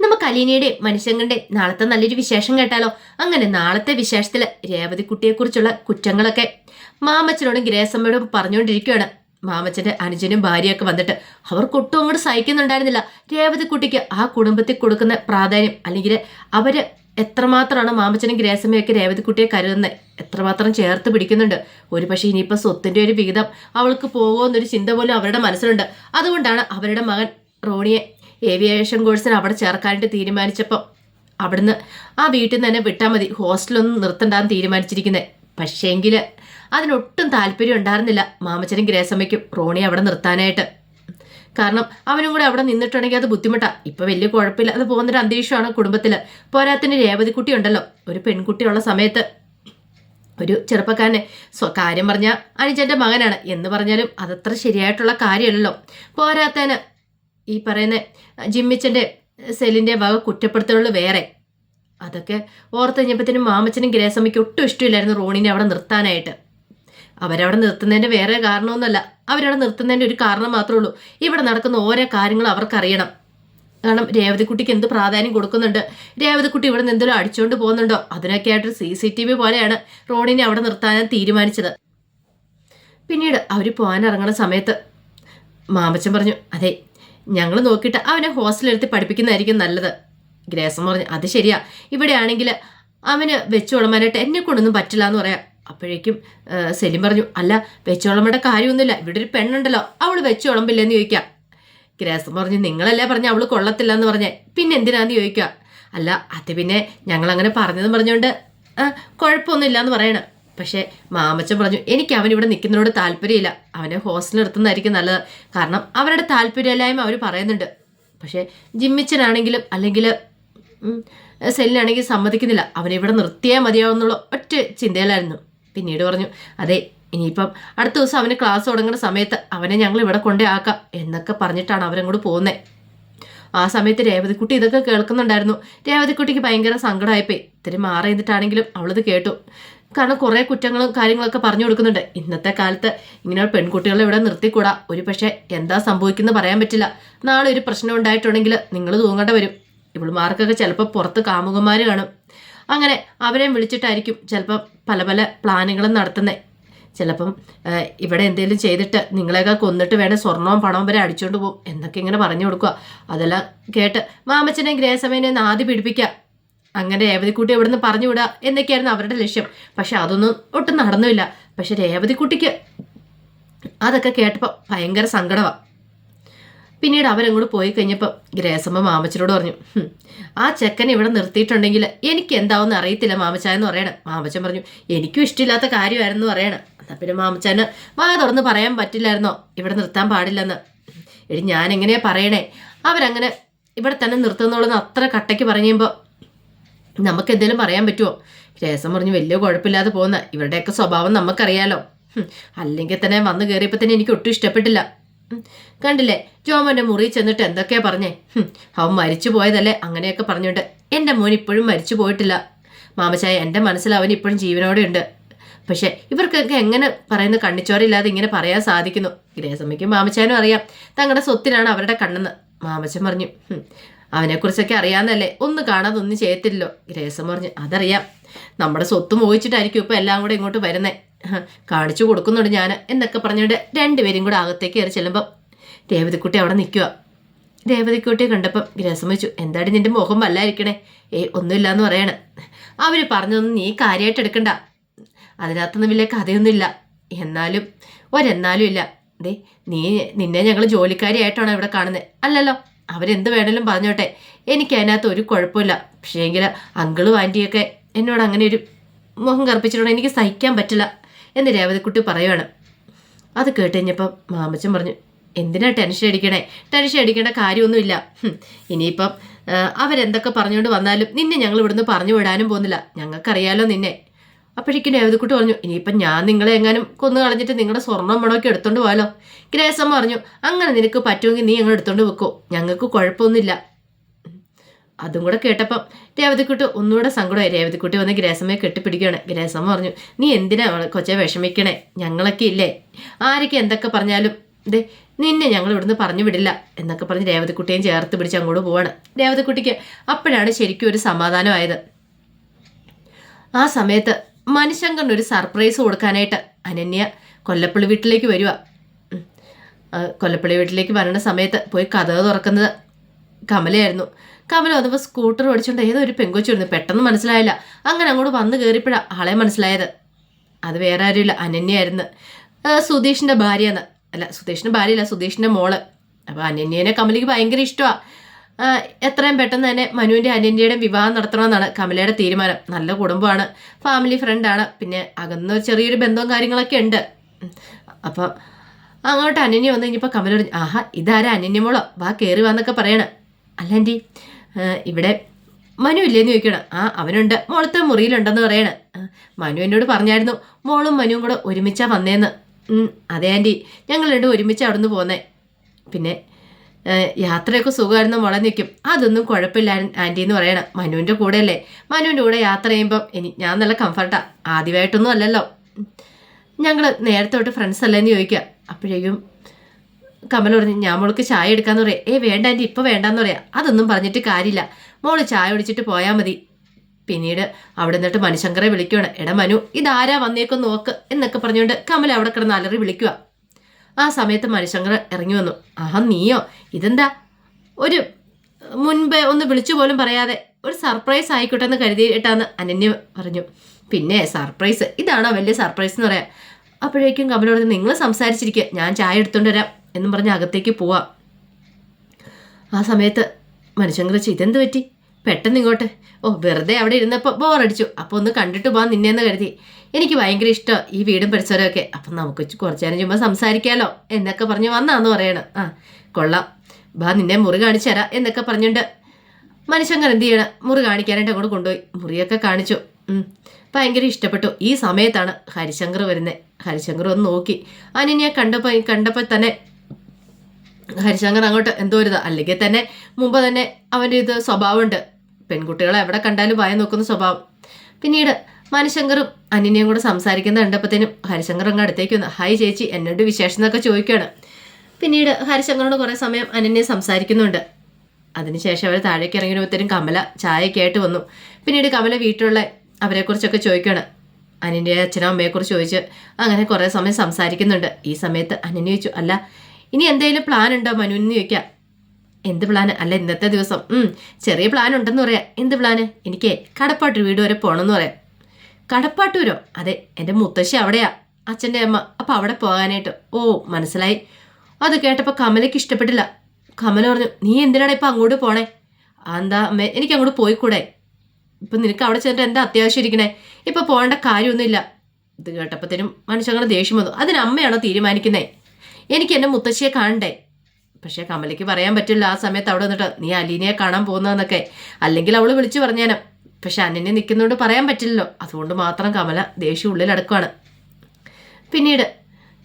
നമുക്ക് അലീനയുടെ മനുഷ്യങ്ങളുടെ നാളത്തെ നല്ലൊരു വിശേഷം കേട്ടാലോ? അങ്ങനെ നാളത്തെ വിശേഷത്തിൽ രേവതി കുട്ടിയെക്കുറിച്ചുള്ള കുറ്റങ്ങളൊക്കെ മാമച്ചനോടും ഗ്രേസമ്മയോടും പറഞ്ഞുകൊണ്ടിരിക്കുകയാണ്. മാമച്ചന്റെ അനുജനും ഭാര്യയൊക്കെ വന്നിട്ട് അവർക്ക് ഒട്ടും അങ്ങോട്ട് സഹിക്കുന്നുണ്ടായിരുന്നില്ല. രേവതി കുട്ടിക്ക് ആ കുടുംബത്തിൽ കൊടുക്കുന്ന പ്രാധാന്യം അല്ലെങ്കിൽ അവർ എത്രമാത്രമാണ് മാമച്ചനും ഗ്രേസമ്മയൊക്കെ രേവതി കുട്ടിയെ കരുതുന്നത് എത്രമാത്രം ചേർത്ത് പിടിക്കുന്നുണ്ട്. ഒരു പക്ഷേ ഇനിയിപ്പോൾ സ്വത്തിന്റെ ഒരു വിഹിതം അവൾക്ക് പോകുമെന്നൊരു ചിന്ത പോലും അവരുടെ മനസ്സിലുണ്ട്. അതുകൊണ്ടാണ് അവരുടെ മകൻ റോണിയെ ഏവിയേഷൻ കോഴ്സിന് അവിടെ ചേർക്കാനായിട്ട് തീരുമാനിച്ചപ്പോൾ അവിടുന്ന് ആ വീട്ടിൽ നിന്ന് തന്നെ വിട്ടാൽ മതി. ഹോസ്റ്റലൊന്നും നിർത്തണ്ടാന്ന് തീരുമാനിച്ചിരിക്കുന്നത് പക്ഷേങ്കിൽ അതിനൊട്ടും താല്പര്യം ഉണ്ടായിരുന്നില്ല മാമച്ചനും ഗ്രേസമ്മയ്ക്കും റോണി അവിടെ നിർത്താനായിട്ട്. കാരണം അവനും കൂടെ അവിടെ നിന്നിട്ടുണ്ടെങ്കിൽ അത് ബുദ്ധിമുട്ടാണ് ഇപ്പം വലിയ കുഴപ്പമില്ല. അത് പോകുന്നൊരു അന്തരീക്ഷമാണ് കുടുംബത്തിൽ പോരാത്തിന് രേവതിക്കുട്ടി ഉണ്ടല്ലോ. ഒരു പെൺകുട്ടിയുള്ള സമയത്ത് ഒരു ചെറുപ്പക്കാരനെ സ്വ കാര്യം പറഞ്ഞാൽ അനുജന്റെ മകനാണ്. എന്ന് പറഞ്ഞാലും അതത്ര ശരിയായിട്ടുള്ള കാര്യമല്ലല്ലോ. പോരാത്തന് ഈ പറയുന്ന ജിമ്മിച്ചന്റെ സെല്ലിന്റെ വക കുറ്റപ്പെടുത്തലുകൾ വേറെ. അതൊക്കെ ഓർത്ത് കഴിഞ്ഞപ്പോഴത്തേനും മാമച്ചനും ഗ്രേസമ്മയ്ക്ക് ഒട്ടും ഇഷ്ടമില്ലായിരുന്നു റോണിനെ അവിടെ നിർത്താനായിട്ട്. അവരവിടെ നിർത്തുന്നതിന്റെ വേറെ കാരണമൊന്നുമല്ല. അവരവിടെ നിർത്തുന്നതിന്റെ ഒരു കാരണം മാത്രമേ ഉള്ളൂ. ഇവിടെ നടക്കുന്ന ഓരോ കാര്യങ്ങളും അവർക്കറിയണം. കാരണം രേവതിക്കുട്ടിക്ക് എന്ത് പ്രാധാന്യം കൊടുക്കുന്നുണ്ട്? രേവതിക്കുട്ടി ഇവിടെ നിന്ന് എന്തെങ്കിലും അടിച്ചുകൊണ്ട് പോകുന്നുണ്ടോ? അതിനൊക്കെ സി സി ടി വി പോലെയാണ് റോണിനെ അവിടെ നിർത്താൻ തീരുമാനിച്ചത്. പിന്നീട് അവർ പോകാനിറങ്ങുന്ന സമയത്ത് മാമച്ചൻ പറഞ്ഞു അതെ ഞങ്ങൾ നോക്കിയിട്ട് അവനെ ഹോസ്റ്റലിലെടുത്ത് പഠിപ്പിക്കുന്നതായിരിക്കും നല്ലത്. ഗ്രേസം പറഞ്ഞു അത് ശരിയാ. ഇവിടെ ആണെങ്കിൽ അവന് വെച്ചോളമാനായിട്ട് എന്നെ കൊണ്ടൊന്നും പറ്റില്ല എന്ന് പറയാം. അപ്പോഴേക്കും സെലിം പറഞ്ഞു അല്ല വെച്ചോളമ്മയുടെ കാര്യമൊന്നുമില്ല. ഇവിടെ ഒരു പെണ്ണുണ്ടല്ലോ. അവൾ വെച്ചോളമ്പില്ലെന്ന് ചോദിക്കാം. ഗ്രേസം പറഞ്ഞു നിങ്ങളല്ലേ പറഞ്ഞ അവൾ കൊള്ളത്തില്ല എന്ന് പറഞ്ഞേ. പിന്നെ എന്തിനാന്ന് ചോദിക്കുക? അല്ല അത് പിന്നെ ഞങ്ങൾ അങ്ങനെ പറഞ്ഞുകൊണ്ട് കുഴപ്പമൊന്നുമില്ല എന്ന് പറയണം. പക്ഷേ മാമച്ചൻ പറഞ്ഞു എനിക്ക് അവൻ ഇവിടെ നിൽക്കുന്നതിനോട് താല്പര്യമില്ല. അവനെ ഹോസ്റ്റലിൽ നിർത്തുന്നതായിരിക്കും നല്ലത്. കാരണം അവരുടെ താല്പര്യമില്ലായ്മ അവർ പറയുന്നുണ്ട്. പക്ഷേ ജിമ്മിച്ചനാണെങ്കിലും അല്ലെങ്കിൽ സെല്ലിനാണെങ്കിൽ സമ്മതിക്കുന്നില്ല. അവനെ ഇവിടെ നിർത്തിയാൽ മതിയാവുന്നുള്ള. ഒറ്റ ചിന്തയിലായിരുന്നു. പിന്നീട് പറഞ്ഞു അതെ ഇനിയിപ്പം അടുത്ത ദിവസം അവന് ക്ലാസ് തുടങ്ങുന്ന സമയത്ത് അവനെ ഞങ്ങൾ ഇവിടെ കൊണ്ടേ ആക്കാം എന്നൊക്കെ പറഞ്ഞിട്ടാണ് അവരങ്ങോട്ട് പോകുന്നത് ആ സമയത്ത് രേവതിക്കുട്ടി ഇതൊക്കെ കേൾക്കുന്നുണ്ടായിരുന്നു. രേവതിക്കുട്ടിക്ക് ഭയങ്കര സങ്കടമായിപ്പോയി. ഇത്തിരി മാറി നിന്നിട്ടാണെങ്കിലും അവളിത് കേട്ടു. കാരണം കുറേ കുറ്റങ്ങളും കാര്യങ്ങളൊക്കെ പറഞ്ഞു കൊടുക്കുന്നുണ്ട്. ഇന്നത്തെ കാലത്ത് ഇങ്ങനെ പെൺകുട്ടികളെ ഇവിടെ നിർത്തിക്കൂടാ. ഒരു പക്ഷേ എന്താ സംഭവിക്കുന്നത് പറയാൻ പറ്റില്ല. നാളെ ഒരു പ്രശ്നം ഉണ്ടായിട്ടുണ്ടെങ്കിൽ നിങ്ങൾ തൂങ്ങേണ്ട വരും. ഇവളുമാർക്കൊക്കെ ചിലപ്പോൾ പുറത്ത് കാമുകന്മാർ കാണും. അങ്ങനെ അവരെ വിളിച്ചിട്ടായിരിക്കും ചിലപ്പോൾ പല പല പ്ലാനുകളും നടത്തുന്നത് ചിലപ്പം ഇവിടെ എന്തെങ്കിലും ചെയ്തിട്ട് നിങ്ങളെയൊക്കെ കൊന്നിട്ട് വേണേൽ സ്വർണവും പണവും വരെ അടിച്ചുകൊണ്ട് പോകും. എന്നൊക്കെ ഇങ്ങനെ പറഞ്ഞു കൊടുക്കുക. അതെല്ലാം കേട്ട് മാമച്ചനെ ഗ്രേസമേനെയും ആദ്യം പിടിപ്പിക്കുക അങ്ങനെ രേവതിക്കുട്ടി ഇവിടുന്ന് പറഞ്ഞു വിടുക എന്നൊക്കെയായിരുന്നു അവരുടെ ലക്ഷ്യം. പക്ഷെ അതൊന്നും ഒട്ടും നടന്നില്ല. പക്ഷെ രേവതിക്കുട്ടിക്ക് അതൊക്കെ കേട്ടപ്പോൾ ഭയങ്കര സങ്കടമാണ് പിന്നീട് അവരങ്ങോട്ട് പോയി കഴിഞ്ഞപ്പോൾ ഗ്രേസമ്മ മാമച്ചനോട് പറഞ്ഞു ആ ചെക്കൻ ഇവിടെ നിർത്തിയിട്ടുണ്ടെങ്കിൽ എനിക്ക് എന്താവെന്ന് അറിയത്തില്ല മാമച്ച എന്ന് പറയണം. മാമച്ചൻ പറഞ്ഞു എനിക്കും ഇഷ്ടമില്ലാത്ത കാര്യമായിരുന്നു പറയണം. എന്നാൽ പിന്നെ മാമച്ചാന് വാ തുറന്ന് പറയാൻ പറ്റില്ലായിരുന്നോ? ഇവിടെ നിർത്താൻ പാടില്ലെന്ന്. എടി ഞാൻ എങ്ങനെയാ പറയണേ? അവരങ്ങനെ ഇവിടെ തന്നെ നിർത്തുന്നുള്ളതെന്ന് അത്ര കട്ടയ്ക്ക് പറഞ്ഞു കഴിയുമ്പോൾ നമുക്ക് എന്തെങ്കിലും പറയാൻ പറ്റുമോ രസം പറഞ്ഞ് വലിയ കുഴപ്പമില്ലാതെ പോകുന്ന ഇവരുടെയൊക്കെ സ്വഭാവം നമുക്കറിയാലോ. അല്ലെങ്കിൽ തന്നെ വന്ന് കയറിയപ്പോൾ തന്നെ എനിക്ക് ഒട്ടും ഇഷ്ടപ്പെട്ടില്ല. കണ്ടില്ലേ? ജോമന്റെ മുറി ചെന്നിട്ട് എന്തൊക്കെയാ പറഞ്ഞേ? അവൻ മരിച്ചു പോയതല്ലേ അങ്ങനെയൊക്കെ പറഞ്ഞുകൊണ്ട്. എന്റെ മോൻ ഇപ്പോഴും മരിച്ചു പോയിട്ടില്ല. മാമച്ചായ എന്റെ മനസ്സിൽ അവൻ ഇപ്പോഴും ജീവനോടെ ഉണ്ട്. പക്ഷെ ഇവർക്കൊക്കെ എങ്ങനെ പറയുന്ന കണ്ണിച്ചോരില്ലാതെ ഇങ്ങനെ പറയാൻ സാധിക്കുന്നു? ഗ്രേസമ്മയ്ക്കും മാമച്ചാനും അറിയാം തങ്ങളുടെ സ്വത്തിനാണ് അവരുടെ കണ്ണെന്ന്. മാമച്ചൻ പറഞ്ഞു "ഹും, അവനെക്കുറിച്ചൊക്കെ അറിയാമെന്നല്ലേ ഒന്ന് കാണാതെ ഒന്നും ചെയ്യത്തില്ലല്ലോ ഗ്രേസം പറഞ്ഞു അതറിയാം. നമ്മുടെ സ്വത്ത് മോഹിച്ചിട്ടായിരിക്കും ഇപ്പം എല്ലാം കൂടെ ഇങ്ങോട്ട് വരുന്നേ. കാണിച്ചു കൊടുക്കുന്നുണ്ട് ഞാൻ എന്നൊക്കെ പറഞ്ഞുകൊണ്ട് രണ്ടുപേരും കൂടെ അകത്തേക്ക് കയറി ചെല്ലുമ്പം രേവതിക്കുട്ടി അവിടെ നിൽക്കുക രേവതിക്കുട്ടിയെ കണ്ടപ്പം ഗ്രേസം വെച്ചു എന്താടി നിന്റെ മുഖം വല്ലായിരിക്കണേ? ഏ ഒന്നുമില്ല എന്ന് പറയണേ. അവർ പറഞ്ഞതൊന്നും നീ കാര്യമായിട്ട് എടുക്കണ്ട. അതിനകത്തൊന്നും വലിയ കഥയൊന്നുമില്ല. എന്നാലും ഒരെന്നാലും ഇല്ല. ദേ നീ നിന്നെ ഞങ്ങൾ ജോലിക്കാരിയായിട്ടാണോ ഇവിടെ കാണുന്നത് അല്ലല്ലോ. അവരെന്ത് വേണേലും പറഞ്ഞോട്ടെ. എനിക്ക് അതിനകത്ത് ഒരു കുഴപ്പമില്ല. പക്ഷേ എങ്കിൽ അങ്കിളും ആന്റിയൊക്കെ എന്നോട് അങ്ങനെ ഒരു മുഖം കറുപ്പിച്ചിട്ടുണ്ട് എനിക്ക് സഹിക്കാൻ പറ്റില്ല എന്ന് രേവതിക്കുട്ടി പറയുവാണ്. അത് കേട്ട് കഴിഞ്ഞപ്പം മാമച്ചൻ പറഞ്ഞു എന്തിനാ ടെൻഷൻ അടിക്കണേ? ടെൻഷൻ അടിക്കേണ്ട കാര്യമൊന്നുമില്ല. ഇനിയിപ്പം അവരെന്തൊക്കെ പറഞ്ഞുകൊണ്ട് വന്നാലും നിന്നെ ഞങ്ങൾ ഇവിടുന്ന് പറഞ്ഞു വിടാനും പോകുന്നില്ല. ഞങ്ങൾക്കറിയാലോ നിന്നെ. അപ്പോഴേക്കും രേവതിക്കുട്ടി പറഞ്ഞു ഇനിയിപ്പം ഞാൻ നിങ്ങളെ എങ്ങാനും കൊന്നു കളഞ്ഞിട്ട് നിങ്ങളുടെ സ്വർണം മണമൊക്കെ എടുത്തോണ്ട് പോയാലോ? ഗ്രേസം പറഞ്ഞു അങ്ങനെ നിനക്ക് പറ്റുമെങ്കിൽ നീ ഞങ്ങൾ എടുത്തോണ്ട് വെക്കോ ഞങ്ങൾക്ക് കുഴപ്പമൊന്നുമില്ല. അതും കൂടെ കേട്ടപ്പം രേവതിക്കുട്ടി ഒന്നുകൂടെ സങ്കടമായി. രേവതിക്കുട്ടി വന്ന് ഗ്രേസമ്മയെ കെട്ടിപ്പിടിക്കുകയാണ്. ഗ്രേസമ്മ പറഞ്ഞു നീ എന്തിനാ കൊച്ചെ വിഷമിക്കണേ? ഞങ്ങളൊക്കെ ഇല്ലേ? ആരൊക്കെ എന്തൊക്കെ പറഞ്ഞാലും ദേ നിന്നെ ഞങ്ങൾ ഇവിടുന്ന് പറഞ്ഞു വിടില്ല എന്നൊക്കെ പറഞ്ഞ് രേവതിക്കുട്ടിയും ചേർത്ത് പിടിച്ച് അങ്ങോട്ട് പോവാണ്. രേവതിക്കുട്ടിക്ക് അപ്പോഴാണ് ശരിക്കും ഒരു സമാധാനമായത്. ആ സമയത്ത് മനുശങ്കറിന് ഒരു സർപ്രൈസ് കൊടുക്കാനായിട്ട് അനന്യ കൊല്ലപ്പള്ളി വീട്ടിലേക്ക് വരിക കൊല്ലപ്പള്ളി വീട്ടിലേക്ക് വരണ സമയത്ത് പോയി കഥ തുറക്കുന്നത് കമലയായിരുന്നു. കമല വന്നപ്പോൾ സ്കൂട്ടർ ഓടിച്ചുകൊണ്ട് ഏതോ ഒരു പെങ്കൊച്ചിരുന്നു പെട്ടെന്ന് മനസ്സിലായില്ല. അങ്ങനെ അങ്ങോട്ട് വന്ന് കയറിയപ്പോഴാണ് ആളെ മനസ്സിലായത്. അത് വേറെ ആരുമില്ല അനന്യായിരുന്നു സുതീഷിന്റെ ഭാര്യയെന്ന് അല്ല സുധീഷിന്റെ ഭാര്യയല്ല സുധീഷിന്റെ മോൾ. അപ്പോൾ അനന്യേനെ കമലിക്ക് ഭയങ്കര ഇഷ്ടമാണ് എത്രയും പെട്ടെന്ന് തന്നെ മനുവിന്റെ അനിയന്റെ വിവാഹം നടത്തണമെന്നാണ് കമലയുടെ തീരുമാനം. നല്ല കുടുംബമാണ് ഫാമിലി ഫ്രണ്ടാണ് പിന്നെ അകന്ന് ചെറിയൊരു ബന്ധവും കാര്യങ്ങളൊക്കെ ഉണ്ട്. അപ്പം അങ്ങോട്ട് അനന്യ വന്നു കഴിഞ്ഞപ്പോൾ കമല പറഞ്ഞു ആഹാ ഇതാരാ അനന്യമോളോ വാ കയറി വാന്നൊക്കെ പറയണം. അല്ല ആന്റി ഇവിടെ മനു ഇല്ലേന്ന് ചോദിക്കണം ആ അവനുണ്ട്. മോളത്തെ മുറിയിലുണ്ടെന്ന് പറയണം. മനു എന്നോട് പറഞ്ഞായിരുന്നു മോളും മനുവും കൂടെ ഒരുമിച്ചാണ് വന്നേന്ന്. അതെ ആന്റി ഞങ്ങൾ രണ്ടും ഒരുമിച്ച് അവിടുന്ന് പോന്നേ. പിന്നെ യാത്രയൊക്കെ സുഖമായിരുന്നു മുള നിൽക്കും അതൊന്നും കുഴപ്പമില്ല ആന്റി എന്ന് പറയണം. മനുവിന്റെ കൂടെയല്ലേ. മനുവിന്റെ കൂടെ യാത്ര ചെയ്യുമ്പം ഇനി ഞാൻ നല്ല കംഫർട്ടാണ് ആദ്യമായിട്ടൊന്നും അല്ലല്ലോ. ഞങ്ങൾ നേരത്തെ തൊട്ട് ഫ്രണ്ട്സ് അല്ലേന്ന് ചോദിക്കുക. അപ്പോഴേക്കും കമൽ പറഞ്ഞു ഞാൻ മോൾക്ക് ചായ എടുക്കാന്ന് പറയാം. ഏ വേണ്ട ആന്റി ഇപ്പോൾ വേണ്ടാന്ന് പറയാം. അതൊന്നും പറഞ്ഞിട്ട് കാര്യമില്ല. മോൾ ചായ കുടിച്ചിട്ട് പോയാൽ മതി. പിന്നീട് അവിടെ നിന്നിട്ട് മനുശങ്കറെ വിളിക്കുകയാണ് എടാ മനു ഇതാരാ വന്നേക്കും നോക്ക് എന്നൊക്കെ പറഞ്ഞുകൊണ്ട് കമൽ അവിടെ കിടന്ന് അലറി വിളിക്കുക ആ സമയത്ത് മനുശങ്കർ ഇറങ്ങി വന്നു. ആഹാ നീയോ? ഇതെന്താ? ഒരു മുൻപേ ഒന്ന് വിളിച്ചു പോലും പറയാതെ ഒരു സർപ്രൈസ് ആയിക്കോട്ടെ എന്ന് കരുതിയിട്ടാന്ന് അനന്യ പറഞ്ഞു. പിന്നെ സർപ്രൈസ്. ഇതാണോ വലിയ സർപ്രൈസ് എന്ന് പറയാം. അപ്പോഴേക്കും കമലോട് നിങ്ങൾ സംസാരിച്ചിരിക്കുക ഞാൻ ചായ എടുത്തോണ്ട് വരാം എന്നും പറഞ്ഞ് അകത്തേക്ക് പോവാം. ആ സമയത്ത് മനുഷ്യങ്കർ ഇതെന്ത് പറ്റി? പെട്ടെന്ന് ഇങ്ങോട്ട് ഓ വെറുതെ അവിടെ ഇരുന്നപ്പോൾ ബോറടിച്ചു. അപ്പോൾ ഒന്ന് കണ്ടിട്ട് പോകാൻ നിന്നെന്ന് കരുതി. എനിക്ക് ഭയങ്കര ഇഷ്ടമാണ് ഈ വീടും പരിസരമൊക്കെ അപ്പം നമുക്ക് കുറച്ച് നേരം ചുമ്മാ സംസാരിക്കാമല്ലോ എന്നൊക്കെ പറഞ്ഞ് വന്നാന്ന് പറയണം. ആ കൊള്ളാം. ബാ നിന്നെ മുറി കാണിച്ചു തരാം എന്നൊക്കെ പറഞ്ഞുണ്ട് മനുഷ്യങ്കർ എന്ത് ചെയ്യണം? മുറി കാണിക്കാനായിട്ട് അങ്ങോട്ട് കൊണ്ടുപോയി. മുറിയൊക്കെ കാണിച്ചു. ഭയങ്കര ഇഷ്ടപ്പെട്ടു. ഈ സമയത്താണ് ഹരിശങ്കർ വരുന്നത് ഹരിശങ്കർ ഒന്ന് നോക്കി. അനിനെ കണ്ടപ്പോൾ കണ്ടപ്പോൾ തന്നെ ഹരിശങ്കർ അങ്ങോട്ട് എന്തോ ഒരു അല്ലെങ്കിൽ തന്നെ മുമ്പ് തന്നെ അവന്റെ ഇത് സ്വഭാവമുണ്ട്. പെൺകുട്ടികളെ എവിടെ കണ്ടാലും വായ നോക്കുന്ന സ്വഭാവം. പിന്നീട് മനുശങ്കറും അനിനെയും കൂടെ സംസാരിക്കുന്നത് കണ്ടപ്പോഴത്തേനും ഹരിശങ്കർ അങ്ങ് അടുത്തേക്ക് വന്ന്. ഹായ് ചേച്ചി എന്നോട് വിശേഷം എന്നൊക്കെ ചോദിക്കുകയാണ്. പിന്നീട് ഹരിശങ്കറിനോട് കുറേ സമയം അനിനെ സംസാരിക്കുന്നുണ്ട്. അതിനുശേഷം അവർ താഴേക്ക് ഇറങ്ങിയപ്പോഴത്തേനും കമല ചായയൊക്കെ ആയിട്ട് വന്നു. പിന്നീട് കമല വീട്ടിലുള്ള അവരെക്കുറിച്ചൊക്കെ ചോദിക്കുകയാണ്. അനിന്റെ അച്ഛനും അമ്മയെക്കുറിച്ച് ചോദിച്ച് അങ്ങനെ കുറേ സമയം സംസാരിക്കുന്നുണ്ട്. ഈ സമയത്ത് അനിനെ ചോദിച്ചു അല്ല ഇനി എന്തെങ്കിലും പ്ലാൻ ഉണ്ടോ മനു? എന്ന് ചോദിക്കാം. എന്ത് പ്ലാന് അല്ല ഇന്നത്തെ ദിവസം. ചെറിയ പ്ലാൻ ഉണ്ടെന്ന് പറയാം. എന്ത് പ്ലാന് എനിക്ക് കടപ്പാട്ടൂർ വീട് വരെ പോകണം എന്ന് പറയാം. കടപ്പാട്ടൂരോ? അതെ എന്റെ മുത്തശ്ശി അവിടെയാ. അച്ഛന്റെ അമ്മ. അപ്പം അവിടെ പോകാനായിട്ട്. ഓ മനസ്സിലായി. അത് കേട്ടപ്പോൾ കമലയ്ക്ക് ഇഷ്ടപ്പെട്ടില്ല. കമല പറഞ്ഞു നീ എന്തിനാണ് ഇപ്പം അങ്ങോട്ട് പോണേ? എന്താ അമ്മേ എനിക്ക് അങ്ങോട്ട് പോയിക്കൂടെ? ഇപ്പം നിനക്ക് അവിടെ ചെന്നിട്ട് എന്താ അത്യാവശ്യം ഇരിക്കണേ? ഇപ്പം പോകേണ്ട കാര്യമൊന്നുമില്ല. ഇത് കേട്ടപ്പോഴത്തേനും മനുഷ്യങ്ങനെ ദേഷ്യം വന്നു. അതിന് അമ്മയാണോ തീരുമാനിക്കുന്നേ? എനിക്ക് എന്റെ മുത്തശ്ശിയെ കാണണ്ടേ? പക്ഷേ കമലയ്ക്ക് പറയാൻ പറ്റില്ല. ആ സമയത്ത് അവിടെ വന്നിട്ട് നീ അലീനയെ കാണാൻ പോകുന്നതെന്നൊക്കെ. അല്ലെങ്കിൽ അവൾ വിളിച്ചു പറഞ്ഞേനെ. പക്ഷെ അനന്യ നിൽക്കുന്നതുകൊണ്ട് പറയാൻ പറ്റില്ലല്ലോ. അതുകൊണ്ട് മാത്രം കമല ദേഷ്യം ഉള്ളിലടക്കുവാണ് പിന്നീട്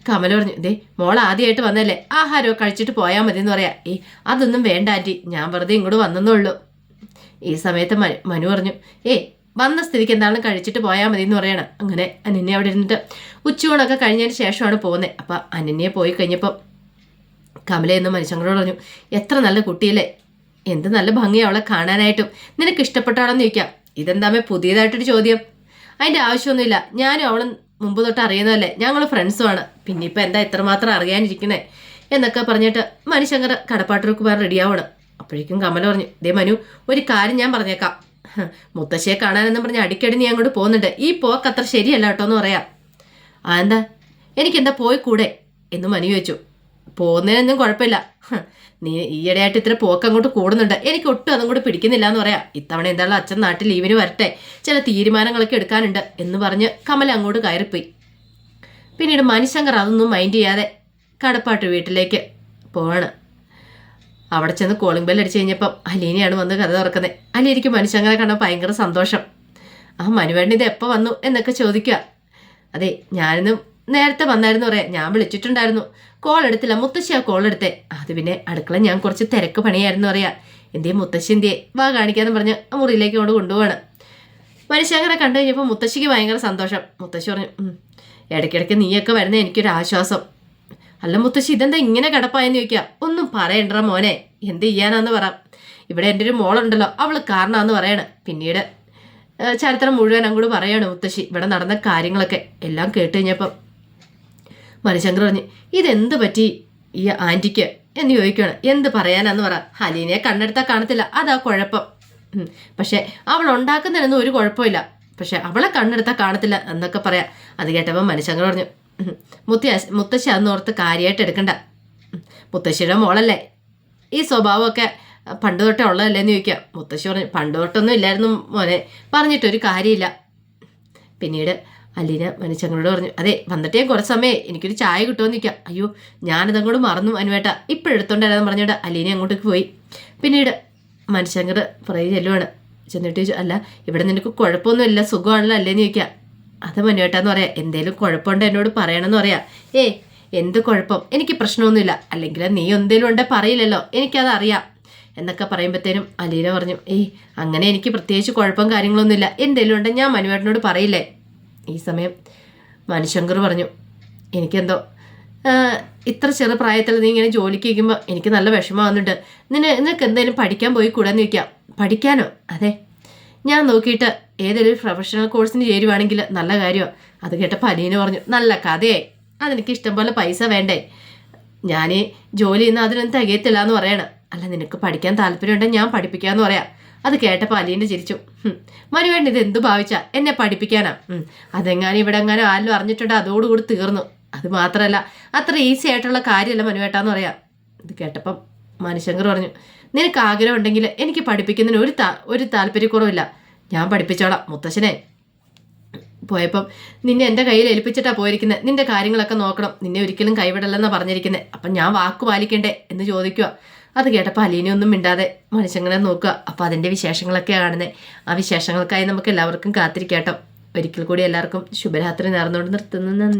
കമല പറഞ്ഞു ദേ മോൾ ആദ്യമായിട്ട് വന്നല്ലേ ആഹാരമൊക്കെ കഴിച്ചിട്ട് പോയാൽ മതി എന്ന് പറയാം. ഏ അതൊന്നും വേണ്ട ആന്റി ഞാൻ വെറുതെ ഇങ്ങോട്ട് വന്നെന്നുള്ളൂ ഈ സമയത്ത് മനു പറഞ്ഞു ഏ വന്ന സ്ഥിതിക്ക് എന്താണ് കഴിച്ചിട്ട് പോയാൽ മതി എന്ന് പറയണം. അങ്ങനെ അനന്യ അവിടെ ഇരുന്നിട്ട് ഉച്ചയൂണൊക്കെ കഴിഞ്ഞതിന് ശേഷമാണ് പോകുന്നത് അപ്പം അനന്യ പോയി കഴിഞ്ഞപ്പം കമല എന്ന് മനുഷ്യങ്ങളോട് പറഞ്ഞു എത്ര നല്ല കുട്ടിയല്ലേ. എന്ത് നല്ല ഭംഗിയാ അവളെ കാണാനായിട്ടും. നിനക്ക് ഇഷ്ടപ്പെട്ടാണെന്ന് ചോദിക്കാം. ഇതെന്താമേ പുതിയതായിട്ടൊരു ചോദ്യം. അതിന്റെ ആവശ്യമൊന്നുമില്ല. ഞാനും അവളും മുമ്പ് തൊട്ട് അറിയുന്നതല്ലേ. ഞങ്ങൾ ഫ്രണ്ട്സുമാണ്. പിന്നെ ഇപ്പം എന്താ ഇത്രമാത്രം അറിയാനിരിക്കുന്നത് എന്നൊക്കെ പറഞ്ഞിട്ട് മനുഷ്യങ്ങൾ കടപ്പാട്ടൂർക്ക് പോകാൻ റെഡിയാവണം. അപ്പോഴേക്കും കമല പറഞ്ഞു ദേ മനു ഒരു കാര്യം ഞാൻ പറഞ്ഞേക്കാം. മുത്തശ്ശിയെ കാണാനെന്നും പറഞ്ഞ് അടിക്കടി നീ അങ്ങോട്ട് പോകുന്നുണ്ട്. ഈ പോക്ക് അത്ര ശരിയല്ല കേട്ടോ എന്ന് പറയാം. ആ എന്താ? എനിക്കെന്താ പോയി കൂടെ എന്ന് മനു ചോദിച്ചു. പോകുന്നതിനൊന്നും കുഴപ്പമില്ല. നീ ഈയിടെയായിട്ട് ഇത്ര പോക്ക് അങ്ങോട്ട് കൂടുന്നുണ്ട്. എനിക്ക് ഒട്ടും അതും കൂടി പിടിക്കുന്നില്ല എന്ന് പറയാം. ഇത്തവണ എന്തായാലും അച്ഛൻ നാട്ടിൽ ലീവിന് വരട്ടെ. ചില തീരുമാനങ്ങളൊക്കെ എടുക്കാനുണ്ട് എന്ന് പറഞ്ഞ് കമൽ അങ്ങോട്ട് കയറിപ്പോയി. പിന്നീട് മനുശങ്കർ അതൊന്നും മൈൻഡ് ചെയ്യാതെ കടപ്പാട്ട് വീട്ടിലേക്ക് പോവാണ്. അവിടെ ചെന്ന് കോളിംഗ് ബെൽ അടിച്ചു കഴിഞ്ഞപ്പം അലീനയാണ് വന്ന് കഥ തുറക്കുന്നത് അലീനയ്ക്ക് മനുഷ്യങ്ങനെ കണ്ട ഭയങ്കര സന്തോഷം. ആ മനുവേണ്ണ ഇത് എപ്പോൾ വന്നു? എന്നൊക്കെ ചോദിക്കുക. അതെ ഞാനിന്ന് നേരത്തെ വന്നായിരുന്നു പറയാം ഞാൻ വിളിച്ചിട്ടുണ്ടായിരുന്നു. കോൾ എടുത്തില്ല. മുത്തശ്ശിയാ കോൾ എടുത്തേ. അത് പിന്നെ അടുക്കള ഞാൻ കുറച്ച് തിരക്ക് പണിയായിരുന്നു പറയാം. എന്തേ മുത്തശ്ശി എന്തേ? വാ കാണിക്കാന്ന് പറഞ്ഞ് മുറിയിലേക്ക് കൊണ്ട് കൊണ്ടുപോകണം മനുഷ്യങ്ങനെ കണ്ടു കഴിഞ്ഞപ്പോൾ മുത്തശ്ശിക്ക് ഭയങ്കര സന്തോഷം. മുത്തശ്ശി പറഞ്ഞു "ഉം, ഇടയ്ക്കിടയ്ക്ക് നീയൊക്കെ വരുന്ന എനിക്കൊരു ആശ്വാസം അല്ല മുത്തശ്ശി ഇതെന്താ ഇങ്ങനെ കിടപ്പായെന്ന് ചോദിക്കുക? ഒന്നും പറയണ്ട മോനെ. എന്ത് ചെയ്യാനാന്ന് പറ. ഇവിടെ എന്റെ ഒരു മോളുണ്ടല്ലോ. അവൾ കാരണമാന്ന് പറയാണ്. പിന്നീട് ചരിത്രം മുഴുവൻ അങ്ങോട്ട് പറയാണ് മുത്തശ്ശി. ഇവിടെ നടന്ന കാര്യങ്ങളൊക്കെ എല്ലാം കേട്ട് കഴിഞ്ഞപ്പം മണിശങ്കർ പറഞ്ഞു ഇതെന്ത് പറ്റി ഈ ആന്റിക്ക്? എന്ന് ചോദിക്കുകയാണ്. എന്ത് പറയാനാന്ന് പറ. ഹലീനെ കണ്ണെടുത്താൽ കാണത്തില്ല. അതാ കുഴപ്പം. പക്ഷെ അവൾ ഉണ്ടാക്കുന്നതിനൊന്നും ഒരു കുഴപ്പമില്ല. പക്ഷെ അവളെ കണ്ണെടുത്താൽ കാണത്തില്ല എന്നൊക്കെ പറയാം. അത് കേട്ടപ്പോൾ മനുഷ്യങ്ങൾ പറഞ്ഞു ഉം. മുത്തശ്ശി അന്നോർത്ത് കാര്യമായിട്ട് എടുക്കണ്ട. മുത്തശ്ശിയുടെ മോളല്ലേ? ഈ സ്വഭാവമൊക്കെ പണ്ട് തൊട്ടേ ഉള്ളതല്ലേ എന്ന് ചോദിക്കുക മുത്തശ്ശി പറഞ്ഞു പണ്ട് തൊട്ടൊന്നും ഇല്ലായിരുന്നു മോനെ. പറഞ്ഞിട്ടൊരു കാര്യമില്ല. പിന്നീട് അലീന മനുഷ്യങ്ങളോട് പറഞ്ഞു അതെ വന്നിട്ടേ കുറച്ച് സമയം എനിക്കൊരു ചായ കിട്ടുമെന്ന് നിൽക്കാം അയ്യോ ഞാനതങ്ങോട്ട് മറന്നു അനുവേട്ട. ഇപ്പോഴെടുത്തോണ്ടായിരുന്നു പറഞ്ഞോട്ട് അലീന അങ്ങോട്ടേക്ക് പോയി. പിന്നീട് മനുഷ്യങ്കർ പുറകെ ചെല്ലുവാണ്. ചെന്നിട്ട് ചോദിച്ചു അല്ല ഇവിടെ നിനക്ക് കുഴപ്പമൊന്നുമില്ല സുഖമാണല്ലോ അല്ലേന്ന് ചോദിക്കാം. അത് മനുവേട്ടാന്ന് പറയാം എന്തേലും കുഴപ്പമുണ്ടോ എന്നോട് പറയണമെന്ന് പറയാം. ഏ എന്ത് കുഴപ്പം? എനിക്ക് പ്രശ്നമൊന്നുമില്ല. അല്ലെങ്കിൽ നീ എന്തേലും ഉണ്ടെ പറയില്ലല്ലോ. എനിക്കത് അറിയാം. എന്നൊക്കെ പറയുമ്പോഴത്തേനും അലീന പറഞ്ഞു ഏയ് അങ്ങനെ എനിക്ക് പ്രത്യേകിച്ച് കുഴപ്പം കാര്യങ്ങളൊന്നുമില്ല. എന്തേലും ഉണ്ടെങ്കിൽ ഞാൻ മനുവേട്ടനോട് പറയില്ലേ? ഈ സമയം മനുശങ്കർ പറഞ്ഞു എനിക്കെന്തോ ഇത്ര ചെറു പ്രായത്തിൽ നീ ഇങ്ങനെ ജോലിക്ക് ഇരിക്കുമ്പോൾ എനിക്ക് നല്ല വിഷമമാകുന്നുണ്ട് നിന്നെ നിനക്ക് എന്തേലും പഠിക്കാൻ പോയി കൂടാന്ന് ചോദിക്കാം. പഠിക്കാനോ? അതെ. ഞാൻ നോക്കിയിട്ട് ഏതെങ്കിലും പ്രൊഫഷണൽ കോഴ്സിന് ചേരുവാണെങ്കിൽ നല്ല കാര്യമാണ് അത് കേട്ടപ്പോൾ അലീന പറഞ്ഞു നല്ല കഥയായി. അതെനിക്ക് ഇഷ്ടം പോലെ പൈസ വേണ്ടേ? ഞാൻ ജോലി ചെയ്യുന്ന അതിനൊന്നും തികയത്തില്ല എന്ന് പറയണം. അല്ല നിനക്ക് പഠിക്കാൻ താല്പര്യമുണ്ടെങ്കിൽ ഞാൻ പഠിപ്പിക്കാമെന്ന് പറയാം. അത് കേട്ടപ്പോൾ അലീന്റെ ചിരിച്ചു. മനുവേണ്ട ഇത് എന്ത് ഭാവിച്ചാ? എന്നെ പഠിപ്പിക്കാനാ? അതെങ്ങാനും ഇവിടെ എങ്ങാനും ആരും അറിഞ്ഞിട്ടുണ്ട് അതോടുകൂടി തീർന്നു. അത് മാത്രമല്ല അത്ര ഈസി ആയിട്ടുള്ള കാര്യമല്ല മനുവേട്ടാന്ന് പറയാം. ഇത് കേട്ടപ്പം മനുശങ്കർ പറഞ്ഞു നിനക്ക് ആഗ്രഹം ഉണ്ടെങ്കിൽ എനിക്ക് പഠിപ്പിക്കുന്നതിന് ഒരു താ ഒരു താല്പര്യക്കുറവില്ല. ഞാൻ പഠിപ്പിച്ചോളാം മുത്തശ്ശനെ. പോയപ്പം നിന്നെ എന്റെ കയ്യിൽ ഏൽപ്പിച്ചിട്ടാ പോയിരിക്കുന്നത് നിന്റെ കാര്യങ്ങളൊക്കെ നോക്കണം. നിന്നെ ഒരിക്കലും കൈവിടല്ലെന്നാണ് പറഞ്ഞിരിക്കുന്നത് അപ്പം ഞാൻ വാക്ക് പാലിക്കണ്ടേ എന്ന് ചോദിക്കുക അത് കേട്ടപ്പോൾ അലീനെ ഒന്നും മിണ്ടാതെ മനുഷ്യങ്ങളെ നോക്കുക. അപ്പോൾ അതിന്റെ വിശേഷങ്ങളൊക്കെയാണ് കാണുന്നത് ആ വിശേഷങ്ങൾക്കായി നമുക്ക് എല്ലാവർക്കും കാത്തിരിക്കാട്ടോ. ഒരിക്കൽ കൂടി എല്ലാവർക്കും ശുഭരാത്രി നേർന്നുകൊണ്ട് നിർത്തുന്നു.